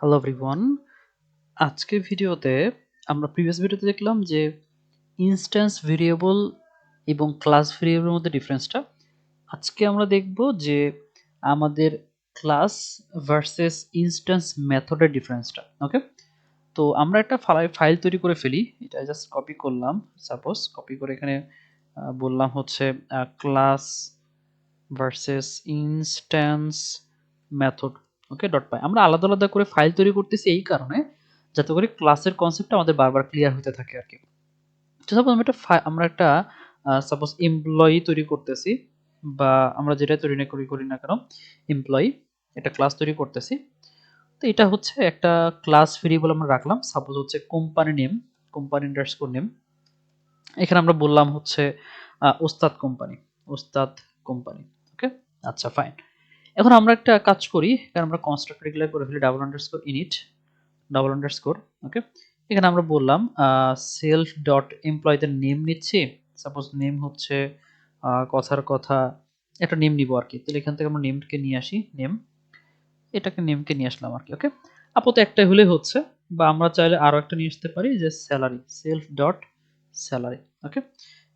Hello everyone আজকের ভিডিওতে আমরা প্রিভিয়াস ভিডিওতে দেখলাম যে ইনস্ট্যান্স ভেরিয়েবল এবং ক্লাস ভেরিয়েবলের মধ্যে ডিফারেন্সটা আজকে আমরা দেখব যে আমাদের ক্লাস ভার্সেস ইনস্ট্যান্স মেথডের ডিফারেন্সটা ওকে তো আমরা একটা ফাইল তৈরি করে ফেলি। এটা জাস্ট কপি করলাম সাপোজ কপি করে এখানে বললাম হচ্ছে class versus instance method okay dot py আমরা আলাদা আলাদা করে ফাইল তৈরি করতেছি এই কারণে, যাতে করে ক্লাসের কনসেপ্টটা আমাদের বারবার ক্লিয়ার হতে থাকে আর কি। সাপোজ আমরা একটা আমরা একটা সাপোজ এমপ্লয়ি তৈরি করতেছি, বা আমরা যেটা তৈরি না করি করি না কেন এমপ্লয়ি একটা ক্লাস তৈরি করতেছি। তো এটা হচ্ছে একটা ক্লাস ভেরিয়েবল আমরা রাখলাম সাপোজ হচ্ছে company name company underscore name এখানে আমরা বললাম হচ্ছে ওস্তাদ কোম্পানি ওস্তাদ কোম্পানি ওকে আচ্ছা ফাইন এখন আমরা একটা কাজ করি কারণ আমরা কনস্ট্রাক্ট রেগুলার করে ফেলি double underscore init double underscore okay এখানে আমরা বললাম সেলফ ডট এমপ্লয়ীদের নেম নিচ্ছি। সাপোজ নেম হচ্ছে কথার কথা, একটা নেম নিব আর কি তাহলে এখান থেকে আমরা নেমকে নিয়ে আসি নেম এটাকে নেমকে নিয়ে আসলাম আর কি ওকে আপাতত একটাই হলে হচ্ছে, বা আমরা চাইলে আরও একটা নিয়ে আসতে পারি যে salary self dot salary okay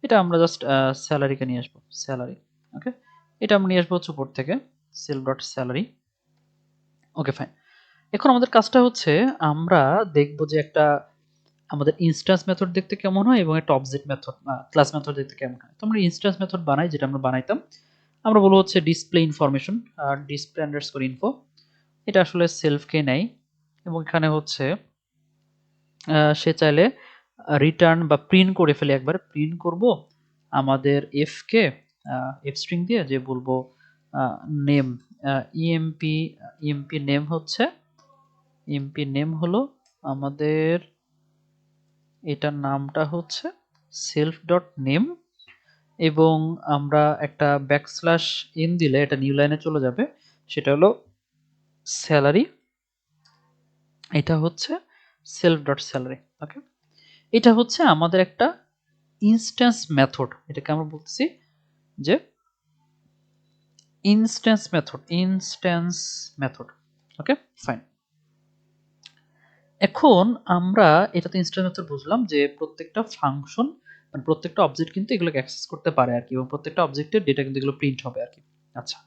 এটা আমরা জাস্ট স্যালারিকে নিয়ে আসব স্যালারি ওকে এটা আমরা নিয়ে আসব হচ্ছে উপর থেকে। Self dot salary okay fine এখন আমাদের কাজটা হচ্ছে, আমরা দেখব যে একটা আমাদের ইনস্ট্যান্স মেথড দেখতে কেমন হয় এবং একটা অবজেক্ট মেথড ক্লাস মেথড দেখতে কেমন হয়। তো আমরা ইনস্ট্যান্স মেথড বানাই, যেটা আমরা বানাইতাম। আমরা বলব হচ্ছে ডিসপ্লে ইনফরমেশন আর ডিসপ্লে আন্ডারস্কোর ইনফো এটা আসলে সেলফকে নেয় এবং এখানে হচ্ছে সে চাইলে রিটার্ন বা প্রিন্ট করে ফেলে একবার। প্রিন্ট করব আমাদের এফকে এফ স্ট্রিং দিয়ে, যে বলব নেম ইএমপি ইএমপি নেম হচ্ছে। ইএমপি নেম হলো আমাদের, এটার নামটা হচ্ছে সেলফ ডট নেম এবং আমরা একটা ব্যাকস্ল্যাশ এন দিলে এটা নিউ লাইনে চলে যাবে। সেটা হলো স্যালারি এটা হচ্ছে সেলফ ডট স্যালারি ওকে এটা হচ্ছে আমাদের একটা ইনস্ট্যান্স মেথড এটাকে আমরা বলতেছি যে instance method instance method okay fine এখন আমরা এটাতে ইনস্ট্যান্স মেথড বুঝলাম যে প্রত্যেকটা ফাংশন মানে প্রত্যেকটা অবজেক্ট কিন্তু এগুলোকে অ্যাক্সেস করতে পারে আর কি এবং প্রত্যেকটা অবজেক্টের ডেটা কিন্তু এগুলো প্রিন্ট হবে আর কি। আচ্ছা।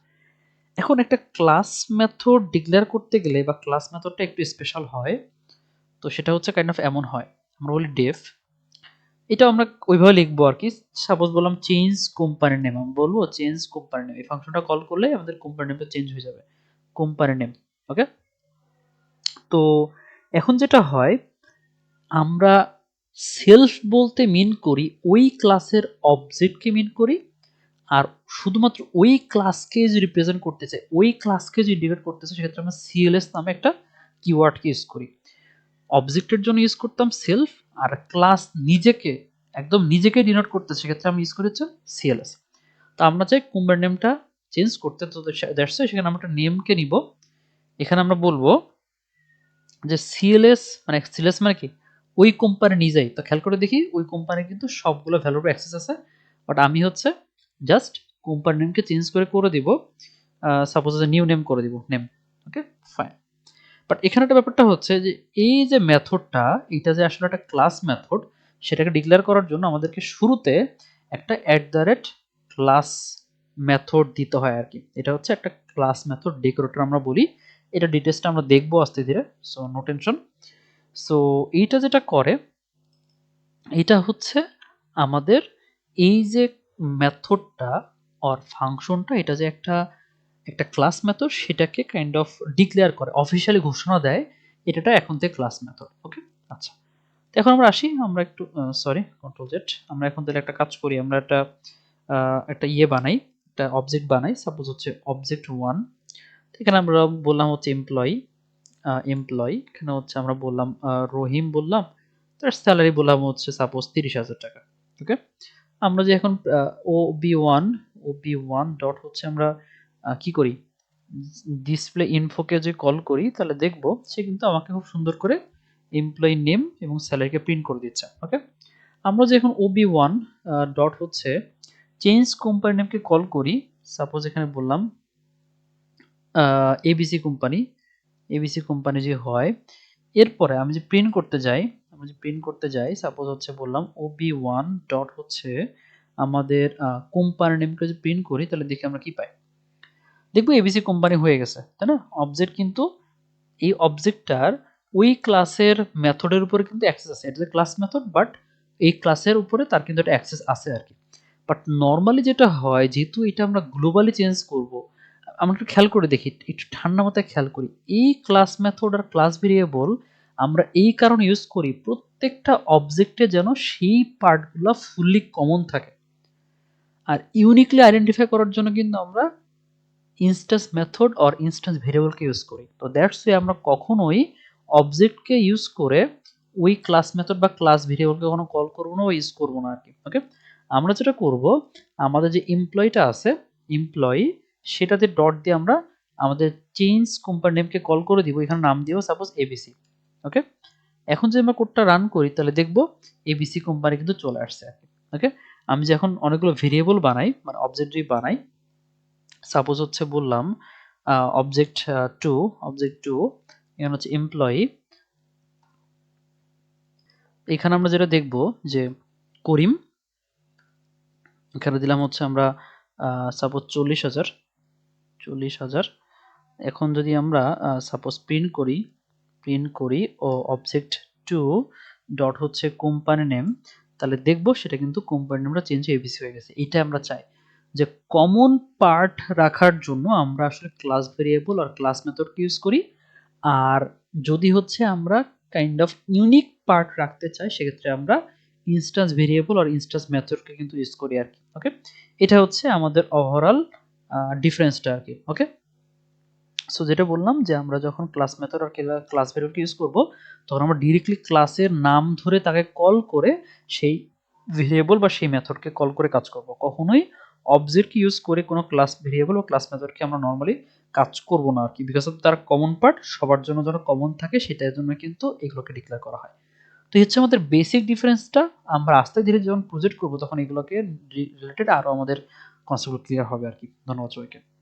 এখন একটা ক্লাস মেথড ডিক্লেয়ার করতে গেলে বা ক্লাস মেথডটা একটু স্পেশাল হয়, তো সেটা হচ্ছে কাইন্ড অফ এমন হয়। আমরা বলি ডেফ এটা আমরা ওইভাবে লিখব আর কি। সাপোজ বললাম চেঞ্জ কোম্পানি নেম আমি বলব চেঞ্জ কোম্পানি নেম এই ফাংশনটা কল করলে আমাদের কোম্পানি নেমটা চেঞ্জ হয়ে যাবে। কোম্পানি নেম ওকে তো এখন যেটা হয়, আমরা সেলফ বলতে মিন করি, ওই ক্লাসের অবজেক্টকে মিন করি, আর শুধুমাত্র ওই ক্লাসকে যদি রিপ্রেজেন্ট করতে চাই, ওই ক্লাসকে যদি ইন্ডিকেট করতে চাই, সেক্ষেত্রে আমরা সিএলএস নামে একটা কিওয়ার্ডকে ইউজ করি। অবজেক্টের জন্য ইউজ করতাম সেলফ আর ক্লাস নিজেকে, একদম নিজেকে ডিনোট করতে সেক্ষেত্রে আমি ইউজ করি হচ্ছে সিএলএস তো আমরা চাই কুম্বার নেমটা চেঞ্জ করতে, তো দ্যাটস সেখানে আমরা একটা নেমকে নিব। এখানে আমরা বলব যে সিএলএস মানে সিএলএস মানে কি? ওই কোম্পানি নিজেই। তো খেয়াল করে দেখি, ওই কোম্পানি কিন্তু সবগুলো ভ্যালুর অ্যাক্সেস আছে। বাট আমি হচ্ছে জাস্ট কোম্পানি নেমকে চেঞ্জ করে করে দিব। সাপোজ নিউ নেম করে দিব নেম ওকে ফাইন বাট এখানে একটা ব্যাপারটা হচ্ছে যে, এই যে মেথডটা, এটা যে আসলে একটা ক্লাস মেথড সেটাকে ডিক্লেয়ার করার জন্য আমাদেরকে শুরুতে একটা at the rate class method দিতে হয় আর কি। এটা হচ্ছে একটা ক্লাস মেথড ডেকোরেটর আমরা বলি। এটা ডিটেলসটা আমরা দেখব আস্তে ধীরে। সো নো টেনশন সো এইটা যেটা করে, এটা হচ্ছে আমাদের এই যে মেথডটা অর ফাংশনটা এটা যে একটা একটা ক্লাস মেথড সেটাকে কাইন্ড অফ ডিক্লেয়ার করে অফিসিয়ালি ঘোষণা দেয়, এটাটা এখন থেকে ক্লাস মেথড ওকে আচ্ছা। তো এখন আমরা আসি, আমরা একটু সরি কন্ট্রোল জেড আমরা এখন তাহলে একটা কাজ করি, আমরা একটা একটা ইয়ে বানাই, একটা অবজেক্ট বানাই সাপোজ হচ্ছে অবজেক্ট ওয়ান এখানে আমরা বললাম হচ্ছে এমপ্লয়ি এমপ্লয়ি এখানে হচ্ছে আমরা বললাম রহিম বললাম, তার স্যালারি বললাম হচ্ছে সাপোজ তিরিশ হাজার টাকা ওকে আমরা যে এখন O B one O B one dot হচ্ছে আমরা কি করি? ডিসপ্লে ইনফোকে যে কল করি, তাহলে দেখব সে কিন্তু আমাকে খুব সুন্দর করে এমপ্লয়ি নেম এবং স্যালারিকে প্রিন্ট করে দিচ্ছে ওকে আমরা যে এখন ওবি ওয়ান ডট হচ্ছে চেঞ্জ কোম্পানি নেমকে কল করি সাপোজ এখানে বললাম এবিসি কোম্পানি এবিসি কোম্পানি যে হয়, এরপরে আমি যে প্রিন্ট করতে যাই আমি যে প্রিন্ট করতে যাই সাপোজ হচ্ছে বললাম ওবি ওয়ান ডট হচ্ছে আমাদের কোম্পানি নেমকে যদি প্রিন্ট করি, তাহলে দেখি আমরা কি পাই। দেখব এবিসি কোম্পানি হয়ে গেছে, তাই না? অবজেক্ট কিন্তু এই অবজেক্টটার ওই ক্লাসের মেথডের উপরে কিন্তু অ্যাক্সেস আছে। এটা ক্লাস মেথড বাট এই ক্লাসের উপরে তার কিন্তু একটা অ্যাক্সেস আছে আর কি। বাট নর্মালি যেটা হয়, যেহেতু এটা আমরা গ্লোবালি চেঞ্জ করব আমরা একটু খেয়াল করে দেখি, একটু ঠান্ডা মাথায় খেয়াল করি। এই ক্লাস মেথড আর ক্লাস ভেরিয়েবল আমরা এই কারণে ইউজ করি, প্রত্যেকটা অবজেক্টে যেন সেই পার্টগুলো ফুললি কমন থাকে। আর ইউনিকলি আইডেন্টিফাই করার জন্য কিন্তু আমরা ইনস্ট্যান্স মেথড অর ইনস্ট্যান্স ভেরিয়েবলকে ইউজ করি। তো দ্যাটস ওয়ে আমরা কখনোই অবজেক্টকে ইউজ করে ওই ক্লাস মেথড বা ক্লাস ভেরিয়েবলকে কখনো কল করব না ইউজ করব না আর কি ওকে আমরা যেটা করব, আমাদের যে এমপ্লয়িটা আছে এমপ্লয়ি সেটাতে ডট দিয়ে আমরা আমাদের চেঞ্জ কোম্পানি নেমকে কল করে দিব, এখানে নাম দিব সাপোজ এবিসি ওকে এখন যদি আমরা কোডটা রান করি, তাহলে দেখব এবিসি কোম্পানি কিন্তু চলে আসছে ওকে আমি যখন অনেকগুলো ভেরিয়েবল বানাই মানে অবজেক্ট যদি বানাই সাপোজ হচ্ছে বললাম অবজেক্ট টু অবজেক্ট টু এখানে হচ্ছে এমপ্লয়ি এখানে আমরা যেটা দেখব যে করিম, এখানে দিলাম হচ্ছে আমরা সাপোজ চল্লিশ হাজার চল্লিশ হাজার। এখন যদি আমরা সাপোজ প্রিন্ট করি প্রিন্ট করি ও অবজেক্ট টু ডট হচ্ছে কোম্পানি নেম তাহলে দেখব সেটা কিন্তু কোম্পানি নেমটা চেঞ্জ হয়ে এবিসি হয়ে গেছে এটা আমরা চাই। যে কমন পার্ট রাখার জন্য আমরা আসলে ক্লাস ভেরিয়েবল আর ক্লাস মেথডকে ইউজ করি। আর যদি হচ্ছে আমরা কাইন্ড অফ ইউনিক পার্ট রাখতে চাই, সেক্ষেত্রে আমরা ইনস্ট্যান্স ভেরিয়েবল আর ইনস্ট্যান্স মেথডকে কিন্তু ইউজ করি আর কি ওকে এটা হচ্ছে আমাদের ওভারঅল ডিফারেন্সটা আর কি ওকে সো যেটা বললাম যে আমরা যখন ক্লাস মেথড আর ক্লাস ভেরিয়েবলকে ইউজ করব, তখন আমরা ডিরেক্টলি ক্লাসের নাম ধরে তাকে কল করে সেই ভেরিয়েবল বা সেই মেথডকে কল করে কাজ করব। কখনোই অবজেক্টকে ইউজ করে কোনো ক্লাস ভেরিয়েবল বা ক্লাস মেথডকে আমরা নর্মালি কাজ করব না আর কি বিকজ অফ তার কমন পার্ট সবার জন্য যেন কমন থাকে সেটার জন্য কিন্তু এগুলোকে ডিক্লেয়ার করা হয়। তো হচ্ছে আমাদের বেসিক ডিফারেন্সটা আমরা আস্তে ধীরে যখন প্রজেক্ট করব তখন এগুলোকে রিলেটেড আরও আমাদের কনসেপ্ট ক্লিয়ার হবে আর কি। ধন্যবাদ সবাইকে।